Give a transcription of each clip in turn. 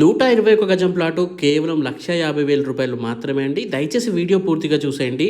నూట ఇరవై ఒక గజం ప్లాటు కేవలం లక్ష యాభై వేల రూపాయలు మాత్రమే అండి. దయచేసి వీడియో పూర్తిగా చూసేయండి.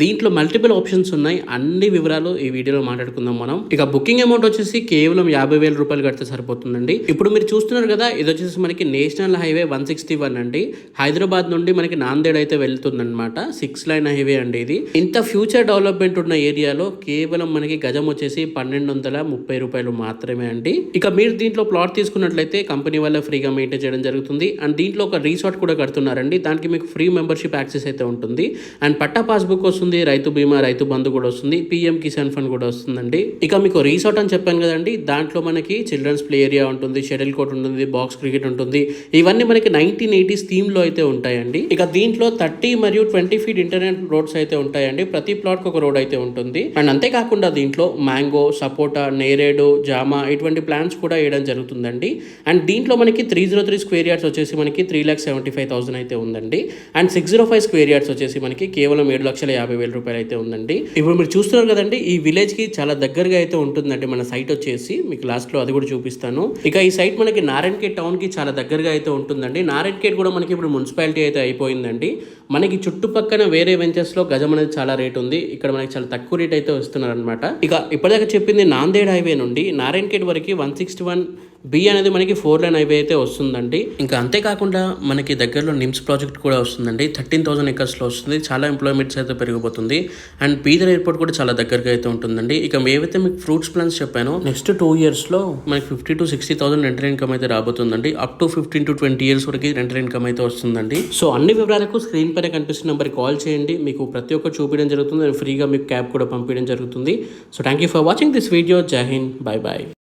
దీంట్లో మల్టిపుల్ ఆప్షన్స్ ఉన్నాయి. అన్ని వివరాలు ఈ వీడియోలో మాట్లాడుకుందాం మనం. ఇక బుకింగ్ అమౌంట్ వచ్చేసి కేవలం యాభై వేల రూపాయలు కడితే సరిపోతుందండి. ఇప్పుడు మీరు చూస్తున్నారు కదా ఇది వచ్చేసి మనకి national highway one sixty one అండి. హైదరాబాద్ నుండి మనకి నాందేడ్ అయితే వెళ్తుందన్నమాట. సిక్స్ లైన్ హైవే అండి ఇది. ఇంత ఫ్యూచర్ డెవలప్మెంట్ ఉన్న ఏరియాలో కేవలం మనకి గజం వచ్చేసి పన్నెండు వందల ముప్పై రూపాయలు మాత్రమే అండి. ఇక మీరు దీంట్లో ప్లాట్ తీసుకున్నట్లయితే కంపెనీ వల్ల ఫ్రీగా మెయింటైన్ చేయడం జరుగుతుంది. అండ్ దీంట్లో ఒక రీసార్ట్ కూడా కడుతున్నారండి. దానికి మీకు ఫ్రీ మెంబర్షిప్ యాక్సెస్ అయితే ఉంటుంది. అండ్ పట్టా పాస్బుక్ వస్తుంది రైతు బీమా రైతు బంధు కూడా వస్తుంది పిఎం కిసాన్ ఫండ్ కూడా వస్తుందండి. ఇక మీకు రీసార్ట్ అని చెప్పాను కదండి దాంట్లో మనకి చిల్డ్రన్స్ ప్లే ఏరియా ఉంటుంది షటిల్ కోర్ట్ ఉంటుంది బాక్స్ క్రికెట్ ఉంటుంది. ఇవన్నీ మనకి నైన్టీన్ ఎయిటీస్ థీమ్లో అయితే ఉంటాయండి. ఇక దీంట్లో థర్టీ మరియు ట్వంటీ ఫీట్ ఇంటర్నెట్ రోడ్స్ అయితే ఉంటాయండి. ప్రతి ప్లాట్కి ఒక రోడ్ అయితే ఉంటుంది. అండ్ అంతేకాకుండా దీంట్లో మ్యాంగో సపోటా నేరేడు జామా ఇటువంటి ప్లాంట్స్ కూడా వేయడం జరుగుతుందండి. అండ్ దీంట్లో మనకి three zero three square yards వచ్చేసి మనకి three lakh seventy five thousand అయితే ఉందండి. And six zero five square yards వచ్చేసి మనకి కేవలం ఏడు లక్షల యాభై వేల రూపాయలు అయితే ఉందండి. ఇప్పుడు మీరు చూస్తున్నారు కదండి ఈ విలేజ్కి చాలా దగ్గరగా అయితే ఉంటుందండి మన సైట్ వచ్చేసి. మీకు లాస్ట్లో అది కూడా చూపిస్తాను. ఇక ఈ సైట్ మనకి నారాయణఖేడ్ టౌన్కి చాలా దగ్గరగా అయితే ఉంటుందండి. నారాయణఖేడ్ కూడా మనకి ఇప్పుడు మున్సిపాలిటీ అయితే అయిపోయిందండి. మనకి చుట్టుపక్కన వేరే వెంచర్స్లో గజం అనేది చాలా రేట్ ఉంది. ఇక్కడ మనకి చాలా తక్కువ రేట్ అయితే వస్తున్నారు అనమాట ఇక ఇప్పటిదాకా చెప్పింది నాందేడ్ హైవే నుండి. నారాయణఖేడ్ వరకు వన్ సిక్స్టీ వన్ బి అనేది మనకి ఫోర్ లైన్ హైవే అయితే వస్తుందండి. ఇంకా అంతేకాకుండా మనకి దగ్గరలో నిమ్స్ ప్రాజెక్ట్ కూడా వస్తుందండి. థర్టీన్ థౌసండ్ ఎకర్స్లో వస్తుంది. చాలా ఎంప్లాయ్మెంట్స్ అయితే పెరిగిపోతుంది. అండ్ బీదర్ ఎయిర్పోర్ట్ కూడా చాలా దగ్గరగా అయితే ఉంటుందండి. ఇక ఏవైతే మీకు ఫ్రూట్స్ ప్లాన్స్ చెప్పానో నెక్స్ట్ టూ ఇయర్స్లో మనకి fifty to sixty thousand rental income అయితే రాబోతుందండి. Up to fifteen to twenty years వరకు రెంటల్ ఇన్కమ్ అయితే వస్తుందండి. సో అన్ని వివరాలకు స్క్రీన్ పైన కనిపిస్తున్న నెంబర్కి కాల్ చేయండి. మీకు ప్రతి ఒక్కరు చూపించడం జరుగుతుంది. అండ్ ఫ్రీగా మీకు క్యాబ్ కూడా పంపించడం జరుగుతుంది. So thank you for watching this video Jai Hind bye bye